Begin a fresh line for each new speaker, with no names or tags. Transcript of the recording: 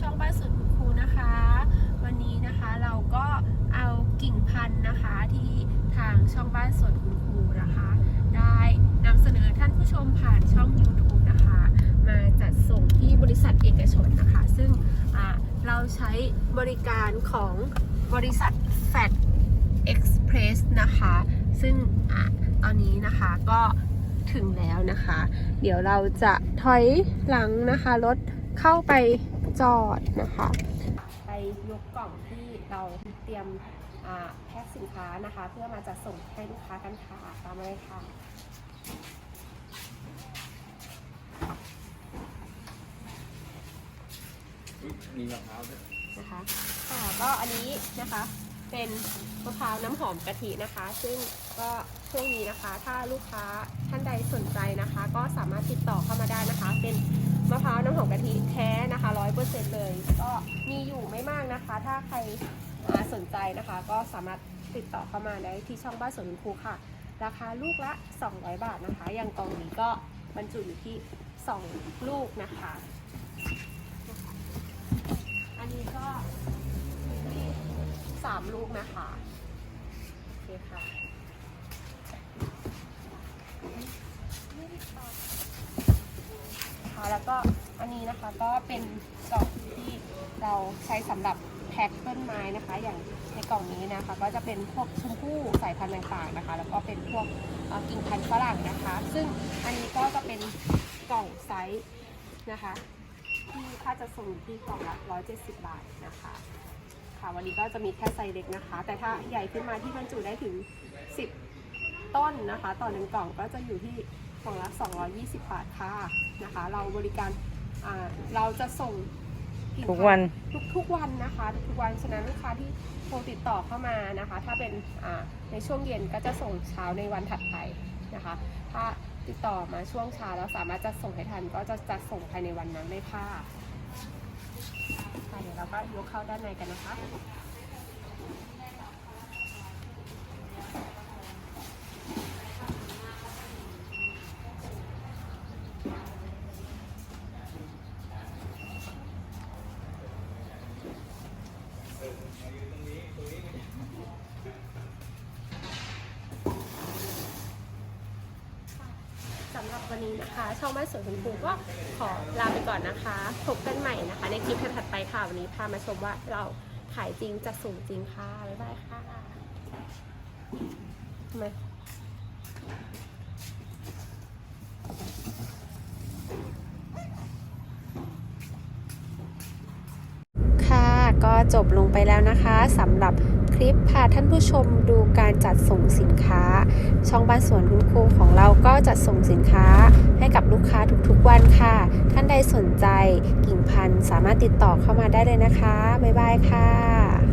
ช่องบ้านสวนคุณครูนะคะ วันนี้นะคะเราก็เอากิ่งพันธุ์นะคะที่ทางช่องบ้านสวนคุณครูนะคะ ได้นำเสนอท่านผู้ชมผ่านช่อง YouTube นะคะ มาจัดส่งที่บริษัทเอกชนนะคะ ซึ่งเราใช้บริการของบริษัท Fat Express นะคะ ซึ่งอตอนนี้นะคะก็ถึงแล้วนะคะ เดี๋ยวเราจะถอยหลังนะคะรถเข้าไป จอดนะคะ ไปยกกล่องที่เราเตรียมอ่าแพ็คสินค้านะคะ เพื่อมาจัดส่งให้ลูกค้ากันค่ะตามมาเลยค่ะ
มีมะพร้าวด้วย
นะคะค่ะก็อันนี้นะคะเป็นมะพร้าวน้ำหอมกะทินะคะ ซึ่งก็ ช่วงนี้นะคะ ถ้าลูกค้าท่านใดสนใจนะคะ ก็สามารถติดต่อเข้ามาได้นะคะ เป็นมะพร้าวน้ำหอมกะทิแท้นะคะร้อยเปอร์เซ็นต์เลย ก็มีอยู่ไม่มากนะคะ ถ้าใครสนใจนะคะ ก็สามารถติดต่อเข้ามาได้ที่ช่องบ้านสวนครูค่ะ ราคาลูกละ 200 บาทนะคะ อย่างกล่องนี้ก็บรรจุอยู่ที่ 2 ลูกนะคะ อันนี้ก็อยู่ที่สามลูกนะคะ โอเคค่ะ ค่ะแล้วก็อันนี้นะคะก็เป็นกล่องที่เราใช้สำหรับแพ็คต้นไม้นะคะ อย่างในกล่องนี้นะคะ ก็จะเป็นพวกชมพู่สายพันธุ์ต่างๆนะคะ แล้วก็เป็นพวกกิ่งพันธุ์ฝรั่งนะคะ ซึ่งอันนี้ก็จะเป็นกล่องไซส์นะคะที่ค่าจะส่งที่กล่องละ170 บาทนะคะค่ะวันนี้ก็จะมีแค่ไซส์เล็กนะคะ แต่ถ้าใหญ่ขึ้นมาที่บรรจุได้ถึง 10 ต้นนะคะ ต่อหนึ่งกล่องก็จะอยู่ที่กล่องละ 220 บาทค่ะนะคะ เราบริการอ่าเราจะส่งง
ทุกวัน
ทุกทุกวันนะคะทุกวันฉะนั้นลูกค้าที่โทรติดต่อเข้ามานะคะ ถ้าเป็นอ่าในช่วงเย็นก็จะส่งเช้าในวันถัดไปนะคะ ถ้าติดต่อมาช่วงเช้าแล้วสามารถจะส่งให้ทันก็จะจัดส่งภายในวันนั้นเลยค่ะค่ะเดี๋ยวเราก็ยกเข้าด้านในกันนะคะ วันนี้นะคะ ช่องบ้านสวนคุณครูก็ขอลาไปก่อนนะคะพบกันใหม่นะคะ ในคลิปถัดไปค่ะวันนี้พามาชมว่าเราขายจริงจะสูงจริงค่ะบ๊ายบายค่ะทำไม
ค่ะก็จบลงไปแล้วนะคะสำหรับ ลิปพาท่านผู้ชมดูการจัดส่งสินค้า ช่องบ้านสวนคุณครูของเราก็จัดส่งสินค้าให้กับลูกค้าทุกๆวันค่ะ ท่านใดสนใจกิ่งพันธุ์สามารถติดต่อเข้ามาได้เลยนะคะ บ๊ายบายค่ะ